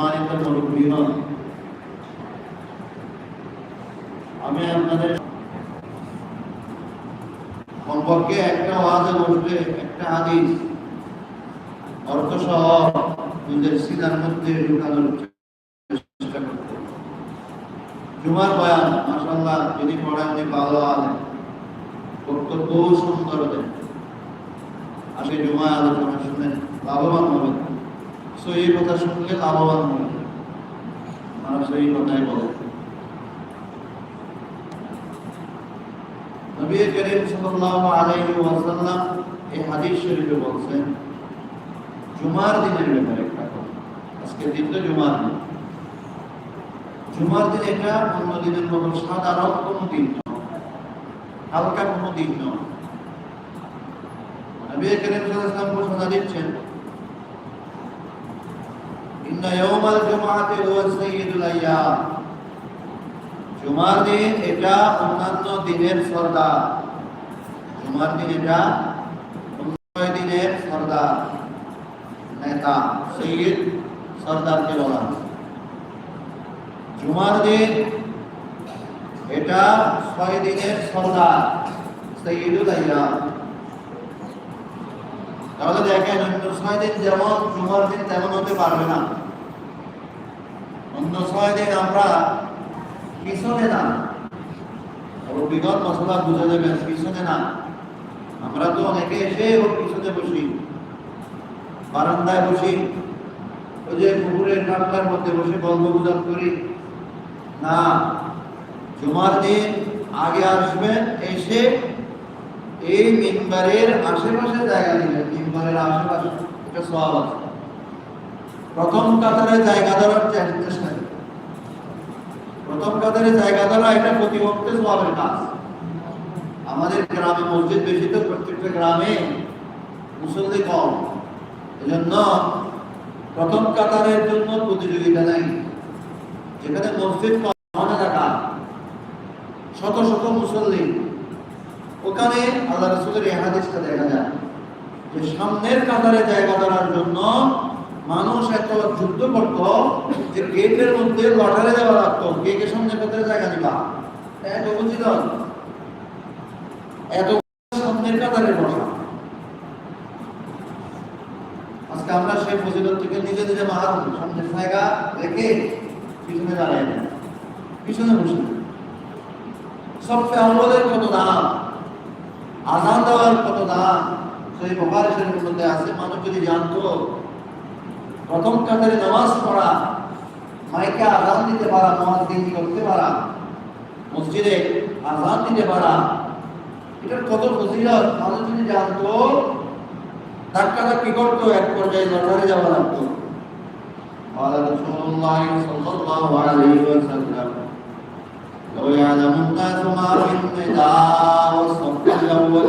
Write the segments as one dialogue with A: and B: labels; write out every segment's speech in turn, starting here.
A: সম্মানিত মুরব্বীগণ আমি আপনাদের কমপক্ষে একটা ওয়াজে বসলে একটা হাদিস অর্থ সহ নিজের সিনার মধ্যে ঢুকানোর চেষ্টা করতে। জুমার বয়ান মাসাল্লাহ যিনি পড়ান ভালো আলেন বক্তব্য সুন্দর দেন আজকে জুমা আলোচনা শুনেন, লাভবান হবেন। সহি কথা শুনলে লাভবান হবেন মানুষ এই কথাই বলে। নবী করিম সাল্লাল্লাহু আলাইহি ওয়াসাল্লাম এই হাদিস শরীফে বলছেন, জুমার দিনের ব্যাপারে একটা কথা। আজকে দিন তো জুমার দিন। জুমার দিন এটা অন্য দিনের মতো সাধারণ কোনো দিন নয়, হালকা কোনো দিন নয়। নবী করিম সাল্লাল্লাহু আলাইহি ওয়াসাল্লাম ঘোষণা দিচ্ছেন ইন্না ইয়াউমাল জুমআতি হুয়া সাইয়্যিদুল আইয়াম জুমার দিন এটা অন্যান্য দিনের সর্দার জুমার দিন এটা অন্য দিনের সর্দার নেতা সৈয়দ সর্দারকে বলা। জুমার দিন এটা ছয় দিনের সর্দার সৈয়দুল আইয়াম তাহলে দেখেন অন্য ছয় দিন যেমন জুমার দিন তেমন হতে পারবে না। অন্য ছয় দিন আমরা পিছনে না। বিগত মশলা বুঝে যাবেন পিছনে না। আমরা তো অনেকে এসে ওর পিছনে বসি, বারান্দায় বসি, ওই যে পুকুরের কাটলার মধ্যে বসে গল্প গুজব করি। না, জুমার দিন আগে আসবেন এসে এই মিম্বারের আশেপাশে জায়গা নেবেন মিম্বারের আশেপাশে, এটা সব আছে। প্রথম কাতারে জায়গা ধরার চেষ্টা প্রথম কাতারে জায়গা ধরা এটা প্রতিপক্ষে সবের কাজ। আমাদের গ্রামে মসজিদ বেশি তো, প্রত্যেকটা গ্রামে মুসল্লি কম। এজন্য প্রথম কাতারের জন্য প্রতিযোগিতা নাই। যেখানে মসজিদ কম শত শত মুসল্লি। ওখানে আল্লাহ রসুলের এই হাদিসটা দেখা যায় যে সামনের কাতারে জায়গা ধরার জন্য মানুষ এত যুদ্ধ করত যে গেটের মধ্যে লটারে দেওয়া লাগতো। কে কে সামনে কাতারে জায়গা দিবা? এত বুঝিত এত সামনের কাতারে বসা। আজকে আমরা সেই ফজিলত থেকে নিজে নিজে মাহার সামনের জায়গা রেখে পিছনে দাঁড়াই না পিছনে বসে সবচেয়ে আমলের কত দাম? আজান দেওয়ার কত দাম? সেই শরীফের মধ্যে আছে, মানুষ যদি জানতো প্রথম কাতারে নামাজ পড়া মাইকে আজান দিতে পারা মহাদিন করতে পারা মসজিদে আজান দিতে পারা এটার কত ফজিলত মানুষ যদি জানতো ধাক্কা ধাক্কি করতো এক পর্যায়ে লটারে যাওয়া লাগতো قال رسول الله صلى الله عليه وسلم لو يعلم الناس ما في النداء والصف الاول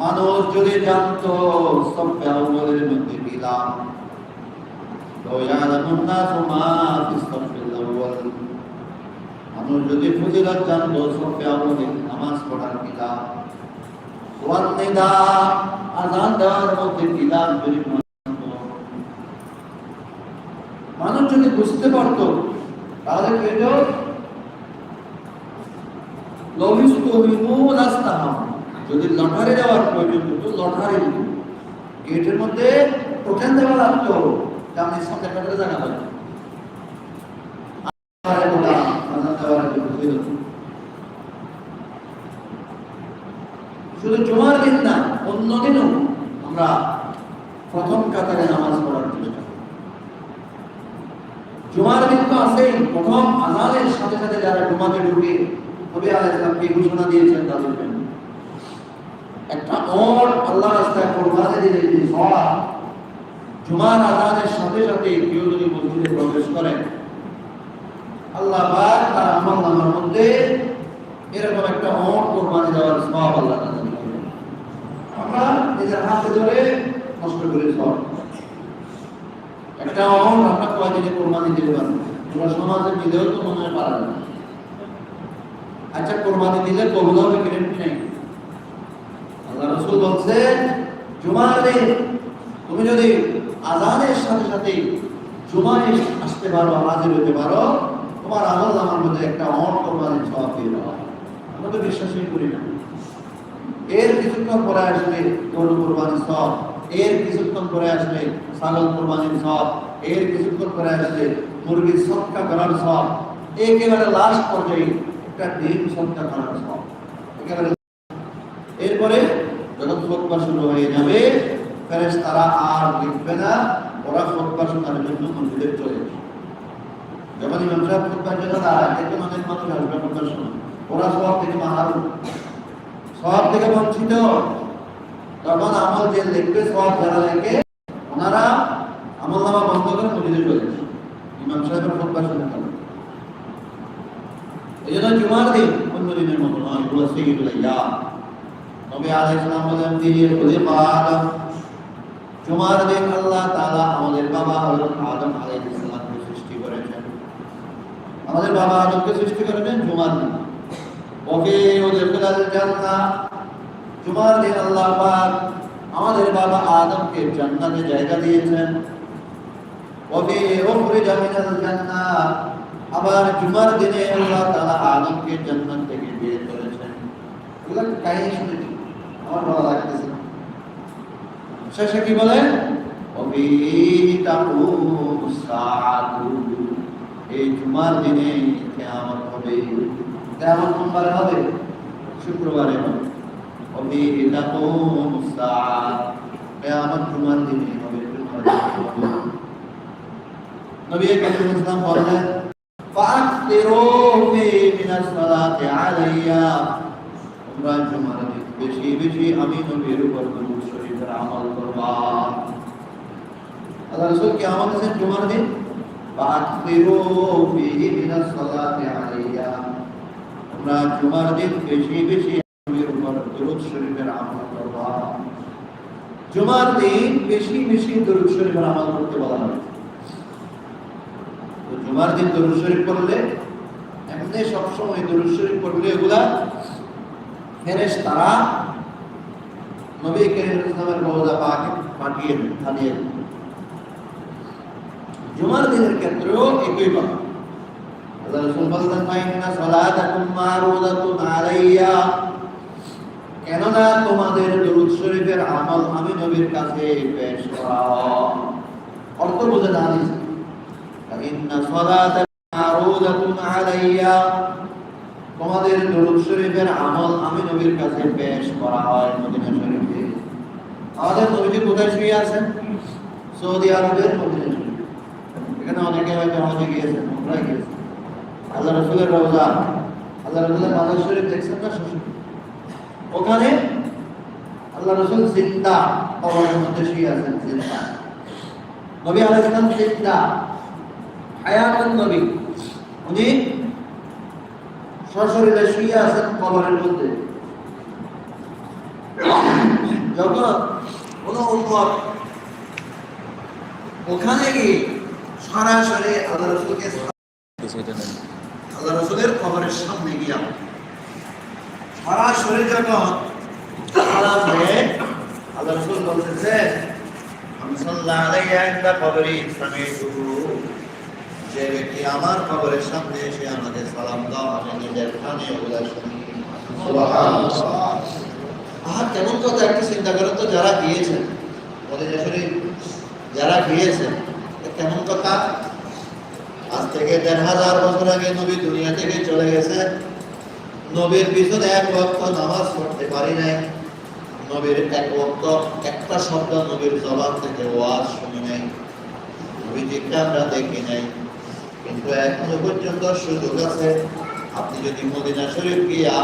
A: মানুষ যদি জানতো সফে আউয়ালের মধ্যে দিলাম তো ইয়ালামুন নাস মা ফি সফিল আউয়াল মানুষ যদি ফজিলত জানতো, সফে আউয়ালে নামাজ পড়ার দিলাম ওয়ান নিদা, আযান দেওয়ার মধ্যে দিলাম যদি মানুষ যদি বুঝতে পারতো, তাহলে কি হতো লবিস্তু হিমু রাস্তাহাম যদি লটারি দেওয়ার প্রয়োজন লটারি গেটের মধ্যে টোকেন দেওয়া লাগতো আজান দেওয়ার জন্য হয়ে যেত। শুধু জুমার দিন না, অন্য দিনও আমরা প্রথম কাতারে নামাজ পড়ার চেষ্টা জুমার দিন তো আছেই, প্রথম আজানের সাথে সাথে যারা জুমাতে ঢুকে নবী আলাইহিসসালামকে ঘোষণা দিয়েছেন তাদের জন্য একটা ওর আল্লাহ রাস্তায় কোরবানি দিলে সওয়াব। জুমার আজানের সাথে সাথে কেউ যদি মসজিদে প্রবেশ করে, আল্লাহ পাক তার আমল নামার মধ্যে এরকম একটা ওর কোরবানি দেওয়ার সওয়াব আল্লাহ আমরা নিজের হাতে ধরে নষ্ট করে সব। একটা ওর আমরা কয়দিনে কোরবানি দিতে পারব? আমরা সমাজে দিলেও তো মনে হয় পারা যায়। আচ্ছা কোরবানি দিলে কবুল হবে গ্যারেন্টি নেই। আল্লাহ রসুল বলছেন, জুমার দিন তুমি যদি আজানের সাথে সাথে জুমায় আসতে পারো হাজির হতে পারো। তোমার আমল আমার মধ্যে একটা অন কোরবানির সব দিয়ে দেওয়া। আমরা তো বিশ্বাসই করি না। এর কিছুক্ষণ পরে আসলে গরু কোরবানির সব এর কিছুক্ষণ পরে আসলে ছাগল কোরবানির সব এর কিছুক্ষণ পরে আসলে মুরগির সৎকা করার সব একেবারে লাস্ট পর্যায়ে একটা ডিম সৎকা করার সব একেবারে এরপরে যখন খোদবা শুরু হয়ে যাবে ফেরেস তারা আর লিখবে না। ওরা খোদবা শোনার জন্য মন্দিরে চলে যখন ইমাম সাহেব খোদবার জন্য দাঁড়ায় দেখবেন অনেক মানুষ আসবে খোদবা শোনা ওরা সব থেকে মাহারুম সব থেকে বঞ্চিত। তখন আমল যে লিখবে, সব যারা লেখে, ওনারা আমল নামা বন্ধ করে মসজিদে চলে ইমাম সাহেবের খোদবা শুনে এই জন্য জুমার দিন অন্য দিনের মতো নয় এগুলো সেইগুলো ইয়া নবী আলাইহিস সালাম বলেন তিনি খুলে পাক জুমার দিন আল্লাহ তাআলা আমাদের বাবা হযরত আদম আলাইহিস সালামকে সৃষ্টি করেছেন। আমাদের বাবা আদমকে সৃষ্টি করেছেন? জুমার দিন। ওকে ওদের জান্নাহ জুমার দিন আল্লাহ পাক আমাদের বাবা আদমকে জান্নাতে জায়গা দিয়েছেন। ওকে উখরিজ মিনাল জান্নাহ আবার জুমার দিনে আল্লাহ তাআলা আদমকে জান্নাত থেকে বের করেছেন। এগুলো কাহিনী শুনেছি। আমার ভালো লাগতেছে। শেষে কি বলেন এই জুমার দিনে কেয়ামত হবে কেয়ামত সোমবারে হবে শুক্রবারে হবে কেয়ামত জুমার দিনে হবে জুমার দিনে হবে। নবী করিম ইসলাম বললেন فأكثروا في من الصلاة عليّ তোমরা জুমার দিন বেশি বেশি আমি নবীর শরীফের আমল করবা। আল্লাহ রাসূল কি আমল জুমার দিন, বাকিরু ফিহি মিনাস সালাতি আলাইয়া তোমরা জুমার দিন বেশি বেশি নবীর উপর দরুদ শরীফের আমল করবা। জুমার দিন বেশি বেশি দরুদ শরীফের আমল করতে বলা হয়েছে জুমার দিন দরুদ শরীফ পড়লে, এমনি সবসময় দরুদ শরীফ পড়লে এগুলা ফেরেশ নবী করিম ইসলামের রওজা পাকে পাঠিয়ে দেন জুমার দিনের ক্ষেত্রেও একই কথা। আল্লাহ রাসূল ফাইন্না সালাতাকুম আলাইয়া। কেননা তোমাদের দরুদ শরীফের আমল আমি নবীর কাছে পেশ করা। অর্থ বোঝে না আলাইয়া। তোমাদের দরুদ শরীফের আমল আমি নবীর কাছে পেশ করা হয়, মদিনা আমাদের নবীজি কোথায় শুয়ে আছেন সৌদি আরবের মদিনা এখানে অনেকে হয়তো হজে গিয়েছেন উমরায় গিয়েছেন আল্লাহ রসুলের রওজা, আল্লাহ রসুলের মাদার শরীফ দেখছেন না শ্বশুর ওখানে আল্লাহ রসুল চিন্তা কবরের মধ্যে শুয়ে আছেন, জিন্দা। নবী আলাইহিস সালাম জিন্দা, হায়াতুন নবী। উনি সশরীরে শুয়ে আছেন কবরের মধ্যে। যখন কোন ওখানে গিয়ে সরাসরি আল্লাহ রসুলকে আল্লাহ রসুলের কবরের সামনে গিয়া সরাসরি যখন সালাম দেয় আল্লাহ রসুল বলতেছে যে ব্যক্তি আমার কবরের সামনে এসে আমাদের সালাম দাও আমি নিজের কানে ওগুলা শুনি আহা, কেমন কথা, একটু চিন্তা করেন তো, যারা গিয়েছেন মদিনা শরীফ যারা গিয়েছেন কেমন কথা? আজ থেকে দেড় হাজার বছর আগে নবী দুনিয়া থেকে চলে গেছে। নবীর পিছনে এক ওয়াক্ত নামাজ পড়তে পারি নাই। নবীর এক ওয়াক্ত একটা শব্দ নবীর জবান থেকে ওয়াজ শুনি নাই। নবী নবীজিকে আমরা দেখি নাই। কিন্তু এখনও পর্যন্ত সুযোগ আছে। আপনি যদি মদিনা শরীফ গিয়া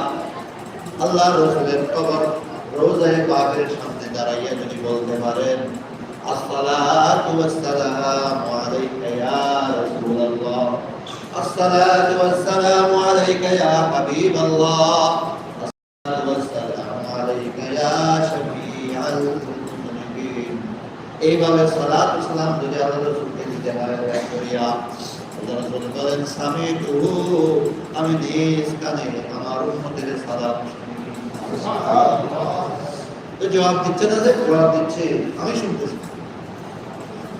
A: আল্লাহ রসুলের কবর রোজায় পাকের সামনে দাঁড়াইয়া যদি বলতে পারেন, আসসালাতু ওয়াসসালামু আলাইকা ইয়া রাসূলুল্লাহ। আসসালাতু ওয়াসসালামু আলাইকা ইয়া হাবিবাল্লাহ। এইভাবে সালাত ও সালাম যদি আল্লাহ রসুলকে দিতে এক করিয়া বলেন স্বামী আমি নিজ কানে আমার উন্মতের সালাম জবাব দিচ্ছে না যে জবাব দিচ্ছে, আমি শুনতেছি।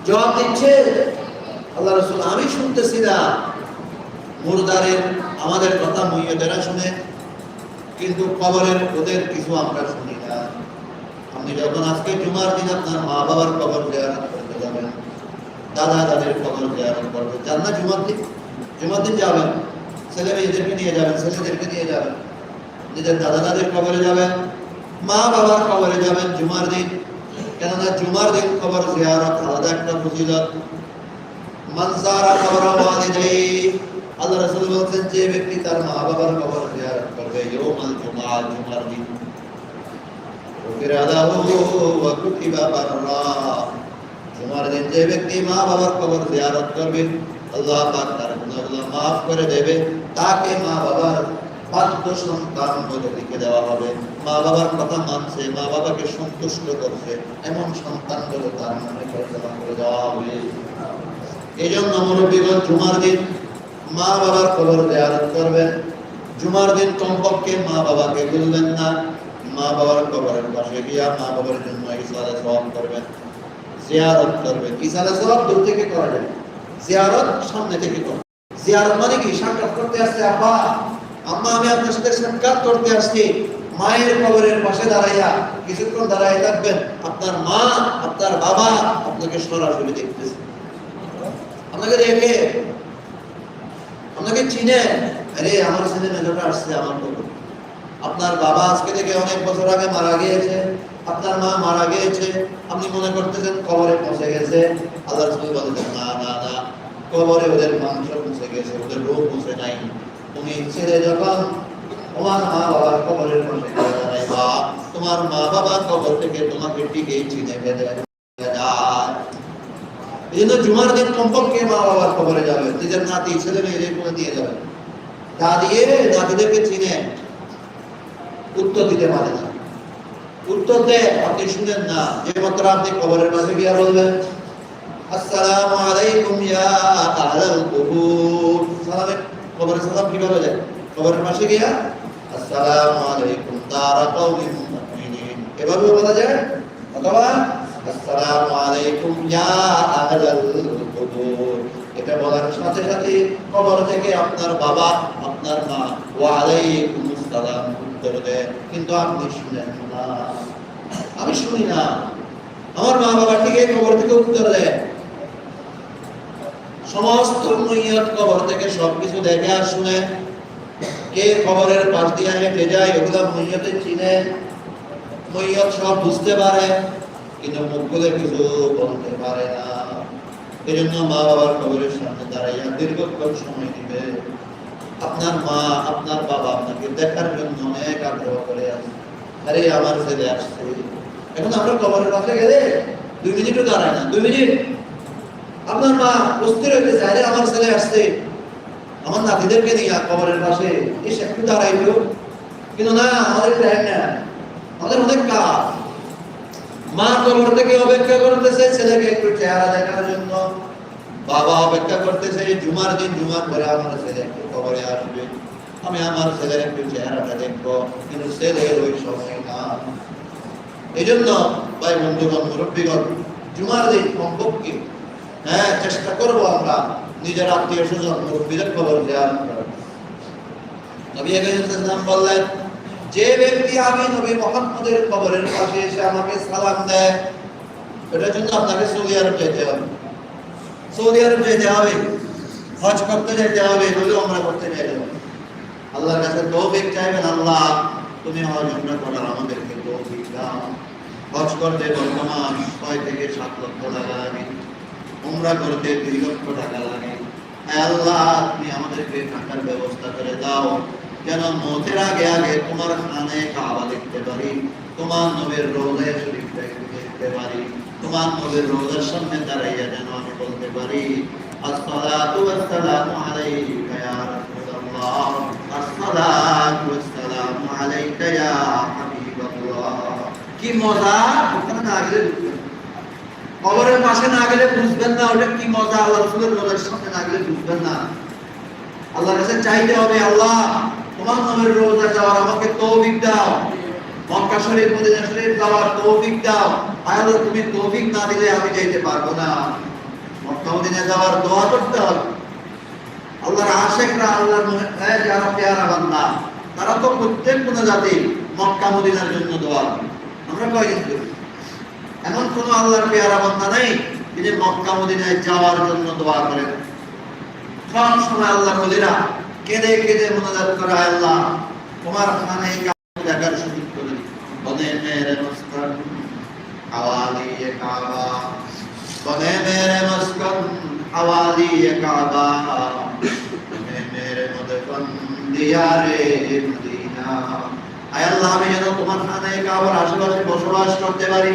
A: জবাব দিচ্ছে, আল্লাহ রসুল, আমি শুনতেছি না। মুরদারের আমাদের কথা মইয়তেরা শুনে, কিন্তু কবরের ওদের কিছু আমরা শুনি না। আপনি যখন আজকে জুমার দিন আপনার মা বাবার কবর জিয়ারত করতে যাবেন, দাদা দাদির কবর জিয়ারত করতে যান না জুমার দিন জুমার দিন যাবেন। ছেলে মেয়েদেরকে নিয়ে যাবেন, ছেলেদেরকে নিয়ে যাবেন। নিজের দাদা দাদির কবরে যাবেন, মা বাবার কবরে যাবেন জুমার দিন। কেননা জুমার দিন কবর জিয়ারত আলাদা একটা ফজিলত। মানসারা ওয়ালিদাই আল্লাহ রাসূল বলেছেন, যে ব্যক্তি তার মা বাবার কবর জিয়ারত করবে ইয়াউমাল জুমআ জুমার দিন। জুমার দিন যে ব্যক্তি মা বাবার কবর জিয়ারত করবে, আল্লাহ পাক তার গুনাহগুলো মাফ করে দেবে। তাকে মা বাবার মা বাবার কথা মানছে, মা জুমার দিন মা বাবার কমপক্ষে মা বাবাকে ভুলবেন না। মা বাবার কবরের পাশে গিয়া মা বাবার জন্য ইসালে সওয়াব করবেন। জিয়ারত করবেন। ইসালে সওয়াব দূর থেকে করা যায়। জিয়ারত সামনে থেকে করবেন জিয়ারত মানে কি? সাক্ষাৎ করতে আসছে আব্বা। আম্মা, আমি আপনার সাথে সাক্ষাৎ করতে আসছি। মায়ের কবরের পাশে দাঁড়াইয়া কিছুক্ষণ দাঁড়াই থাকবেন। আপনার মা, আপনার বাবা আপনাকে সরাসরি দেখতেছে। আপনাকে দেখে আপনাকে চিনে, আরে, আমার ছেলে মেয়েটা আসছে আমার কবর। আপনার বাবা আজকে থেকে অনেক বছর আগে মারা গিয়েছে। আপনার মা মারা গিয়েছে। আপনি মনে করতেছেন কবরে পৌঁছে গেছে। আল্লাহ রসুল বলেছেন না না না, কবরে ওদের মাংস পৌঁছে গেছে, ওদের রোগ পৌঁছে নাই। তুমি ছেলে যখন তোমার মা বাবার কবরের গিয়ে দাঁড়াইবা তোমার মা বাবা কবর থেকে তোমাকে ঠিকই চিনে ফেলে জুমার দিন কমপক্ষে মা বাবার কবরে যাবে নিজের দিয়ে যাবে। তা দিয়ে নাতিদেরকে চিনে উত্তর দিতে উত্তর দেয় আপনি শুনেন না, যে আপনি কবরের পাশে গিয়া বলবেন, আসসালামু আলাইকুম ইয়া আহলাল কবরের সালাম কীভাবে যায় কবরের পাশে গিয়া, আসসালামু আলাইকুম দারা কওমিন মুমিনিন। এভাবে বলা যায়, অথবা, আসসালামু আলাইকুম ইয়া আহলাল কুবুর। এটা বলার সাথে সাথে কবর থেকে আপনার বাবা, আপনার মা ওয়া আলাইকুম আসসালাম উত্তর দেয়। কিন্তু আপনি শুনেন না। আমি শুনি না। আমার মা বাবা থেকে কবর থেকে উত্তর দেয়। সমস্ত মইয়ত কবর থেকে সবকিছু দেখে আর শুনে। কে কবরের পাশ দিয়ে হেঁটে যায়, এগুলা মইয়তে চিনে। মইয়ত সব বুঝতে পারে, কিন্তু মুখ খুলে কিছু বলতে পারে না। এই জন্য মা বাবার কবরের সামনে দাঁড়াইয়া দীর্ঘক্ষণ সময় দিবে। আপনার মা, আপনার বাবা আপনাকে দেখার জন্য অনেক আগ্রহ করে আছে। আরে, আমার ছেলে আসছে। এখন আমরা কবরের পাশে গেলে দুই মিনিটও দাঁড়ায় না। দুই মিনিট। আপনার মা হইতে চায় আরে আমার ছেলে আসছে। আমার নাতিদেরকে নিয়ে কবরের পাশে এসে একটু দাঁড়াইলো। কিন্তু না, আমাদের টাইম না। আমাদের অনেক কাজ। মা কবর থেকে অপেক্ষা করতেছে, ছেলেকে একটু চেহারা দেখার জন্য। বাবা অপেক্ষা করতেছে, জুমার দিন, জুমার পরে আমার ছেলে একটু কবরে আসবে। আমি আমার ছেলের একটু চেহারাটা দেখব, কিন্তু ছেলের ওই সময় না। এই জন্য ভাই বন্ধুগণ, মুরব্বীগণ, জুমার দিন কমপক্ষে হ্যাঁ চেষ্টা করব আমরা। নিজের আত্মীয় স্বজন, মুরব্বীদের খবর দেওয়ার। নবী সাল্লাম বললেন, যে ব্যক্তি আমি নবী মোহাম্মদের কবরের পাশে এসে আমাকে সালাম দেয়, এটার জন্য আপনাকে সৌদি আরব যেতে হবে। সৌদি আরব যেতে হবে, হজ করতে যেতে হবে নইলে আমরা করতে যেতে হবে। আল্লাহর কাছে তৌফিক চাইবেন আল্লাহ, তুমি আমরা করার আমাদেরকে তৌফিক দাও। হজ করতে বর্তমান ছয় থেকে সাত লক্ষ টাকা লাগে উমরা করতে দুই লক্ষ টাকা লাগে। আল্লাহ তুমি আমাদেরকে টাকার ব্যবস্থা করে দাও। যেন মতের আগে আগে তোমার খানে কাবা দেখতে পারি, তোমার নবীর রোজায় শরীফটা দেখতে পারি, তোমার নবীর রোজার সামনে দাঁড়াইয়া যেন আমি বলতে পারি, আসসালাতু ওয়াসসালামু আলাইকা ইয়া রাসূলুল্লাহ, আসসালাতু ওয়াসসালামু আলাইকা ইয়া হাবিবাল্লাহ। কি মজা? ওখানে না। কবরের পাশে না গেলে বুঝবেন না ওটা কি মজা আল্লাহ রসুলের রোজার সামনে না গেলে বুঝবেন না। আল্লাহর কাছে চাইতে হবে আল্লাহ তোমার নামের রোজা যাওয়ার আমাকে তৌফিক দাও। মক্কা শরীফ মদিনা শরীফ যাওয়ার তৌফিক দাও। আয় তুমি তৌফিক না দিলে আমি যাইতে পারব না। মক্কা মদিনা যাওয়ার দোয়া করতে হবে। আল্লাহর আশেকরা আল্লাহর হ্যাঁ, যারা পেয়ারা বান্দা তারা তো প্রত্যেক কোন জাতি মক্কা মদিনার জন্য দোয়া আমরা কয়দিন করি? এমন কোন আল্লাহর পেয়ারা বান্দা নেই যিনি মক্কা, মদিনায় যাওয়ার জন্য দোয়া করেন সব সময় আল্লাহ নদীরা কেঁদে কেঁদে মোনাজাত করে আল্লাহ, তোমার খানে দেখার সুযোগ করে বনে মেরে কাবা। বনে মেরে কাবা। মেরে মদকন দিয়ারে মদিনা। আয় আল্লাহ, আমি যেন তোমার খানে কাবার আশেপাশে বসবাস করতে পারি।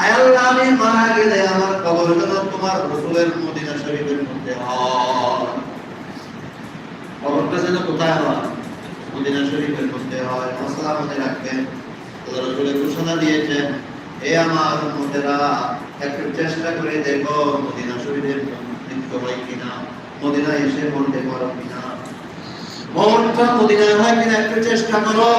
A: আমি মারা গেলে আমার কবর যেন তোমার রসুলের মদিনা শরীফের মধ্যে হয়। কবরটা যেন কোথায় হয়? মদিনা শরীফের মধ্যে হয়। মশলা মনে রাখবেন। রসুলের ঘোষণা দিয়েছেন এ আমার উম্মতেরা, একটু চেষ্টা করে দেখো মদিনা শরীফের মৃত্যু হয় কিনা? মদিনা এসে মরতে পারো কিনা? মরটা মদিনায় হয় কিনা একটু চেষ্টা করো।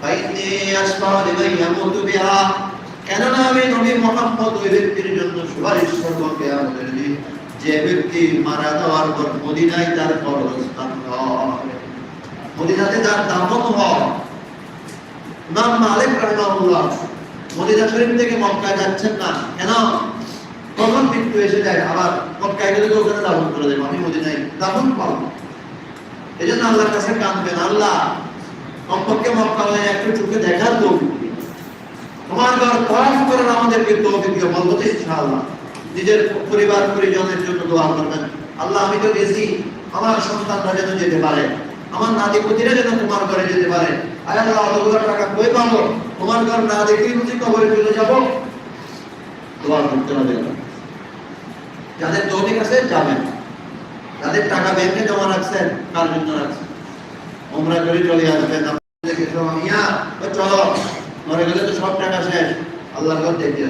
A: ফাইনি আসফা লিমান ইয়ামুতু বিহা। কেননা আমি নবী মোহাম্মদ ওই ব্যক্তির জন্য সুপারিশ করব যে ব্যক্তি মারা যাওয়ার পর মদিনায় তার কবরস্থান মদিনাতে তার দাফন হয় নাম মালিক রাহমাহুল্লাহ মদিনা শরীফ থেকে মক্কায় যাচ্ছেন না। কেন? কখন মৃত্যু এসে যায়। আবার মক্কায় গেলে তো ওখানে দাফন করে দেবো। আমি মদিনায় দাফন পাবো। এই জন্য আল্লাহর কাছে কাঁদবেন, আল্লাহ, কমপক্ষে মক্কা একটু চোখে দেখার তো আমাদেরকে তৌফিক বলব ইনশাআল্লাহ। নিজের পরিবার পরিজনের জন্য দোয়া করবেন। আল্লাহ, আমি তো গেছি, আমার সন্তানরা যেন যেতে পারে। আমার নাতি পুতিরা যেন তোমার ঘরে যেতে পারে। আরে আল্লাহ, অতগুলো টাকা কই পাবো? তোমার ঘর না দেখেই বুঝি কবরে চলে যাব। দোয়া করতে হবে যাদের তৌফিক আছে, যাবেন। যাদের টাকা ব্যাংকে জমা রাখছেন কার জন্য রাখছেন। ওমরা করে চলে আসবেন। আপনাদের কিছু মিয়া ও চলো। মরে গেলে তো সব টাকা শেষ। আল্লাহর দেখে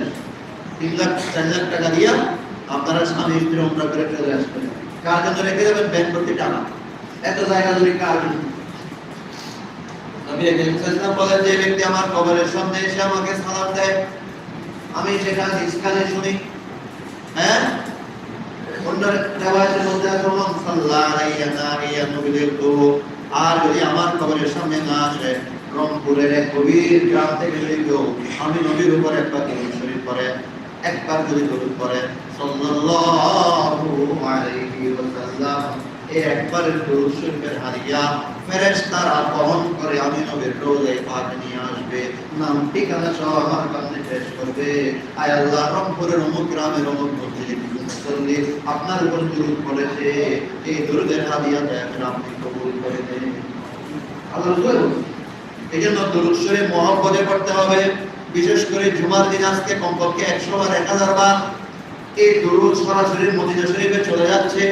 A: তিন লাখ, চার লাখ টাকা দিয়া আপনারা স্বামী স্ত্রী ওমরা করে চলে আসবেন। কার জন্য রেখে যাবেন? ব্যাংক করতে টাকা। এত জায়গা ধরে কার নবী সাল্লাল্লাহু বলেন যে ব্যক্তি আমার কবরের সামনে এসে আমাকে সালাম দেয়। আমি সেটা শুনি। হ্যাঁ? অন্য মধ্যে নারিয়া নবীদের আর যদি আমার কবরের সামনে না আসে রংপুরের এক গভীর গ্রাম থেকে যদি কেউ আমি নবীর উপর একবার দরুদ শরীফ পড়ে, একবার যদি দরুদ পড়ে এই একবারের দরুদ শরীফের হাদিয়া ফেরেশতারা বহন করে আমি নবীর পাক নিয়ে আসবে। নাম ঠিকানা সহ আমার কাছে করবে। আয় আল্লাহ, রংপুরের অমুক গ্রামের অমুক মসজিদে মুসল্লি আপনার উপর দরুদ পড়েছে। এই দরুদের হাদিয়া দয়া আপনি কবুল করে দেন আল্লাহ এই জন্য মহব্বতে করতে হবে। বিশেষ করে জুমার দিন আজকে কমপক্ষে একশো বার, এক হাজার বার এই সরাসরি মদিনা শরীফে চলে যাচ্ছে।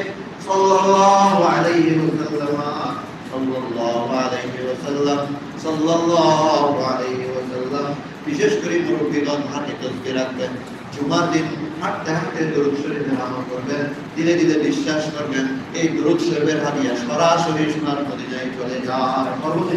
A: সাল্লাল্লাহু আলাইহি ওয়াসাল্লাম, সাল্লাল্লাহু আলাইহি ওয়াসাল্লাম, সাল্লাল্লাহু আলাইহি ওয়াসাল্লাম। বিশেষ করে হাতে তসবিহ রাখবেন। জুমার দিন হাঁটতে হাঁটতে করবেন। ধীরে ধীরে বিশ্বাস করবেন, এই দরুদ শরীফের হাদিয়া সরাসরি সোনার মদিনায় চলে যায় পরবর্তী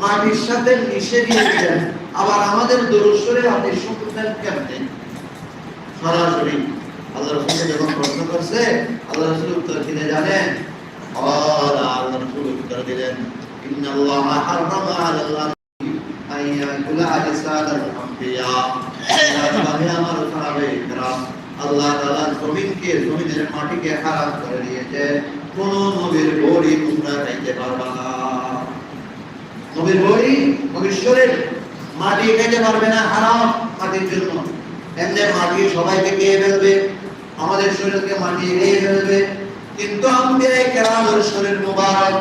A: মাটির সাথে মিশে গিয়েছিলেন আবার আমাদের দরুসরে আপনি সম্প্রদায় কেমনে? সরাসরি আল্লাহ যখন প্রশ্ন করছে আল্লাহ রসুল উত্তর দিলে জানেন? আল্লাহ রসুল উত্তর দিলেন মাটিকে খারাপ করে দিয়েছে। কোন নবীর গড়ি তোমরা খাইতে পারবা না। নবীর বড়ি ভবিষ্যতের মাটি খেতে পারবে না, হারাম মাটির জন্য। এমনি মাটি সবাইকে খেয়ে ফেলবে, আমাদের শরীরকে মাটি খেয়ে ফেলবে। কিন্তু আম্বিয়া কেরামের শরীর মোবারক,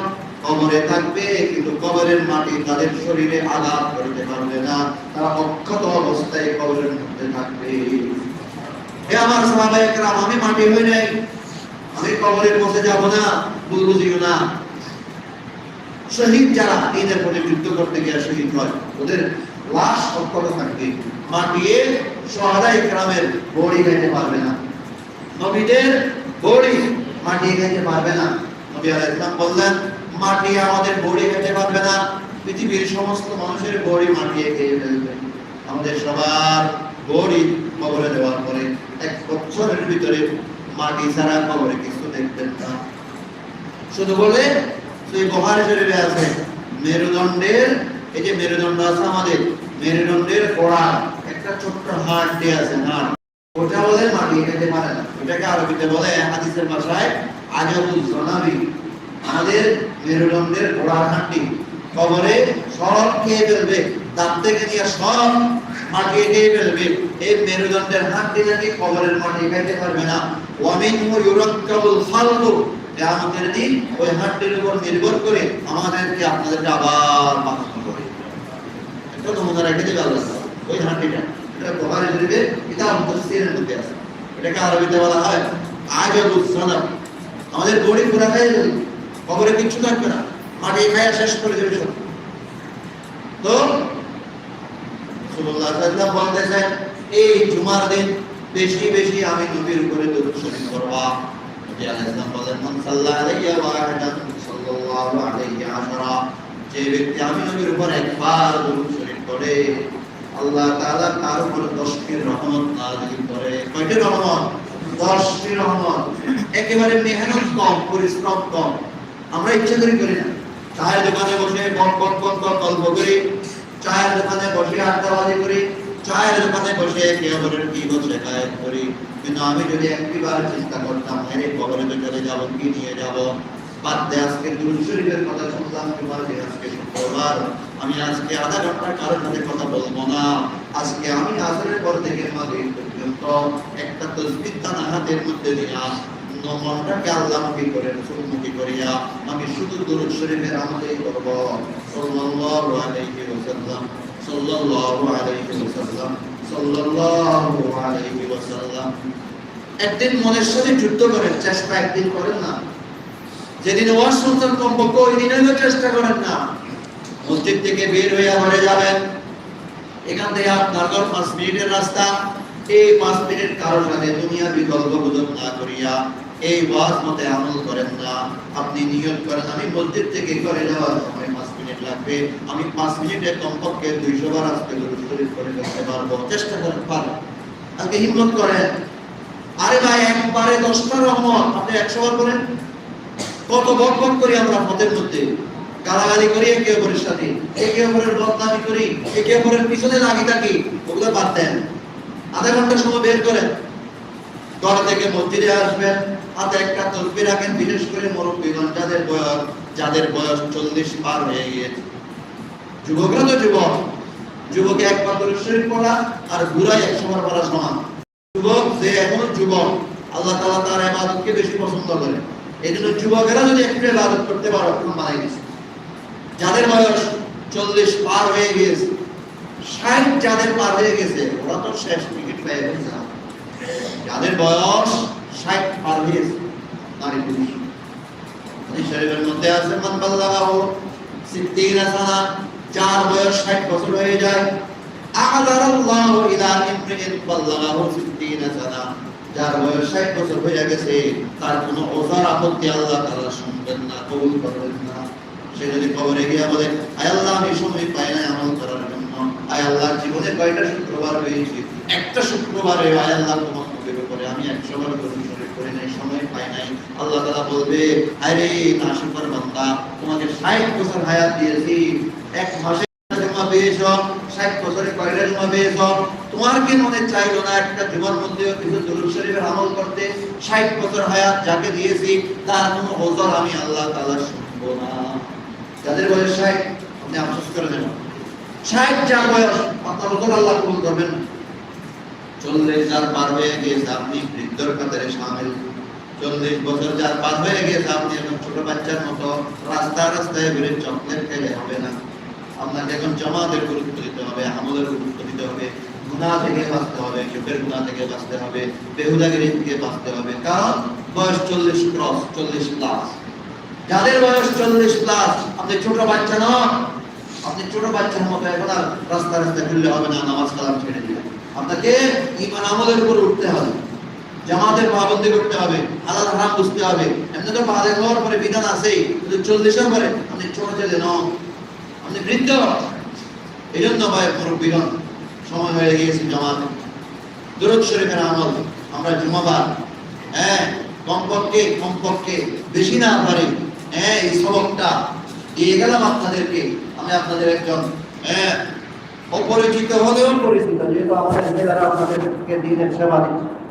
A: কবরে থাকবে, কিন্তু কবরের মাটি তাদের শরীরে আঘাত করতে পারবে না। তারা অক্ষত অবস্থায় কবরের মধ্যে থাকবে। হে আমার সাহাবা একরাম আমি মাটি হই নাই। আমি কবরে বসে যাব না, ভুল বুঝিও না। শহীদ যারা দিনের ওদের লাশ অক্ষত থাকবে মাটিয়ে একরামের বড়ি খাইতে পারবে না। নবীদের বড়ি মাটিয়ে খাইতে পারবে না। নবী বললেন মাটি আমাদের বড়ি পারবে না। পৃথিবীর সমস্ত মানুষের বড়ি মাটিয়ে খেয়ে ফেলবে। আমাদের সবার বড়ি কবরে দেওয়ার পরে এক বছরের ভিতরে মাটি ছাড়া কবরে কিছু দেখবেন না। শুধু বলে, সেই বহার শরীরে আছে, মেরুদণ্ডের এই যে মেরুদণ্ড আছে আমাদের, মেরুদণ্ডের গোড়া একটা ছোট্ট হাড় দিয়ে আছে হাড় ওটা বলে মাটি খেতে পারে না। ওটাকে আরবিতে বলে হাদিসের ভাষায় আজাবুল জনাবি। আমাদের মেরুদণ্ডের গোড়ার হাড়টি কবরে সব খেয়ে ফেলবে, দাঁত থেকে নিয়ে সব মাটি খেয়ে ফেলবে। এই মেরুদণ্ডের হাড়টি নাকি কবরের মাটি খাইতে পারবে না। ওয়ামিন ইউরাক্কাবুল খালকু। কিয়ামতের দিন ওই হাড়টির উপর নির্ভর করে আমাদেরকে আপনাদেরকে আবার মাথানো একটা নমুনা রেখে দেবে আল্লাহ। ওই হাড়টিটা এটা বুখারী শরীফে কিতাব তাফসীরের মধ্যে আছে। এটাকে আরবিতে বলা হয় আজাবুস সালাম আমাদের বডি পুরা খাই যাবে কবরে কিচ্ছু থাকবে না। মাটি খায়া শেষ করে দেবে সব। তো সাল্লাল্লাহু আলাইহি ওয়াসাল্লাম বলতেছেন, এই জুমার দিন বেশি বেশি আমি নবীর উপরে দরুদ শরীফ করবা নবী আলাইহিস সালাম বলেন মান সাল্লা আলাইহি ওয়াহিদান সাল্লাল্লাহু আলাইহি আশরা। যে ব্যক্তি আমি নবীর উপর একবার দরুদ করে আল্লাহ তাআলা তার উপর 10 টি রহমত নাযিল করে। কয়টি রহমত? 10 টি রহমত। একেবারে মেহনত কম, পরিশ্রম কম। আমরা ইচ্ছা করি করি না। চায়ের দোকানে বসে কন কন কন কন গল্প করি। চায়ের দোকানে বসে আড্ডাবাজি করি। চায়ের দোকানে বসে অপরের কি বসে গায়েব করি। কিন্তু আমি যদি একটিবার চিন্তা করতাম হ্যাঁ কবরে তো চলে যাব, কি নিয়ে যাব? আজকে কথা আজকে আমি আজকে আধা ঘণ্টা কারোর সাথে কথা বলব না। আজকে আমি আসরের পর থেকে পর্যন্ত একটা তসবিহ দানা হাতের মধ্যে আল্লাহমুখী করে আমি শুধু দুরুদ শরীফের আমলেই করব। সাল্লাল্লাহু একদিন মনের সাথে যুদ্ধ করেন, চেষ্টা একদিন করেন না। যেদিন ওয়াজ শুনছেন কমপক্ষে ওই দিন চেষ্টা করেন না। মসজিদ থেকে বের হয়ে ঘরে যাবেন। এখান থেকে আপনার ঘর পাঁচ মিনিটের রাস্তা। এই পাঁচ মিনিট কারোর সাথে দুনিয়া বিকল্প গুজব না করিয়া এই ওয়াজ মতে আমল করেন না। আপনি নিয়ত করেন, আমি মসজিদ থেকে করে যাওয়ার সময় পাঁচ মিনিট লাগবে। আমি পাঁচ মিনিটে কমপক্ষে দুইশো বার দরুদ শরীফ করে ফেলতে পারব। চেষ্টা করেন, পারেন। আজকে হিম্মত করেন। আরে ভাই, একবারে দশটা রহমত। আপনি একশো বার করেন কত বক বক করি আমরা পথের মধ্যে? গালাগালি করি, একে অপরের সাথে। একে অপরের বদনামি করি, একে অপরের পিছনে লাগি থাকি, ওগুলো বাদ দেন। আধা ঘণ্টা সময় বের করেন। ঘর থেকে মসজিদে আসবেন, হাতে একটা তসবি রাখেন, বিশেষ করে মুরব্বীগণ যাদের বয়স যাদের বয়স চল্লিশ পার হয়ে গিয়েছে। যুবকরা তো যুবক। যুবকে এক পাত্র শরীর পড়া আর বুড়াই এক সময় পড়া সমান। যুবক যে এখনও যুবক, আল্লাহ তাআলা তার ইবাদতকে বেশি পছন্দ করে এই জন্য যুবকেরা যদি একটু ইবাদত করতে পারো তখন মারা গেছে যাদের বয়স চল্লিশ পার হয়ে গিয়েছে, ষাট যাদের পার হয়ে গেছে, ওরা তো শেষ টিকিট পেয়ে গেছে। যাদের বয়স ষাট পার হয়ে গেছে নারী পুরুষ। শরীফের মধ্যে আছে, মান বাল্লাগাহু সিদ্দিনা সানা যার বয়স 60 বছর হয়ে যায়। আ'যারাল্লাহু ইলা ইমরিন বাল্লাগাহু সিদ্দিনা সানা যার বয়স 60 বছর হয়ে গেছে, তার কোনো ওজার আপত্তি আল্লাহ তাআলা শুনবেন না, কবুল করবেন না। সে যদি কবরে গিয়ে বলে, আয় আল্লাহ, আমি সময় পাই না আমল করার জন্য। আয় আল্লাহ, জীবনে কয়টা শুক্রবার হয়েছে? একটা শুক্রবারে আয় আল্লাহ তোমার নবীর উপরে। আমি একশো বার দরুদ করে নাই, সময় পাই নাই। আল্লাহ তাআলা বলবে আরে নাশিফার বান্দা, তোমাকে 60 বছর হায়াত দিয়েছি। এক মাসে জমা পেয়েছ 60 বছরে কয়টা জমা পেয়েছ? তোমার কি মনে না একটা আমল করতে? 60 বছর যাকে দিয়েছি, তার আমি আল্লাহ যাদের বয়স 60 আপনি আফসোস করে দেন 60 যার আল্লাহ চল্লিশ যার পার হয়ে আপনি চল্লিশ বছর যার পার হয়ে গিয়েছে, আপনি এখন ছোট বাচ্চার মতো রাস্তা রাস্তায় ঘুরে চকলেট খেলে হবে না। আপনাকে এখন জমাতের গুরুত্ব দিতে হবে, আমলের গুরুত্ব দিতে হবে গুণা থেকে বাঁচতে হবে চোখের গুণা থেকে বাঁচতে হবে, বেহুদাগিরি থেকে বাঁচতে হবে। কারণ বয়স চল্লিশ ক্রস, চল্লিশ প্লাস। যাদের বয়স চল্লিশ প্লাস, আপনি ছোট বাচ্চা নন। আপনি ছোট বাচ্চার মতো এখন আর রাস্তা রাস্তা ঘুরলে হবে না, নামাজ কালাম ছেড়ে দিলে। আপনাকে ইমান আমলের উপর উঠতে হবে। জামাতের পাবন্দি করতে হবে আলাদা হারাম বুঝতে হবে। এমনি তো বাদে হওয়ার পরে বিধান আছেই, কিন্তু চল্লিশের পরে আপনি ছোট ছেলে নন। আপনি বৃদ্ধ। এই জন্য ভাই মুরব্বীগণ সময় হয়ে গিয়েছে জামাত। দুরুদ শরীফের আমল, আমরা জুমাবার। হ্যাঁ কমপক্ষে কমপক্ষে, বেশি না পারি। হ্যাঁ এই সবকটা দিয়ে গেলাম আপনাদেরকে। আমি আপনাদের একজন হ্যাঁ অপরিচিত হলেও পরিচিত, যেহেতু আমাদের জেলারা আপনাদেরকে দিনের সেবা দিচ্ছে।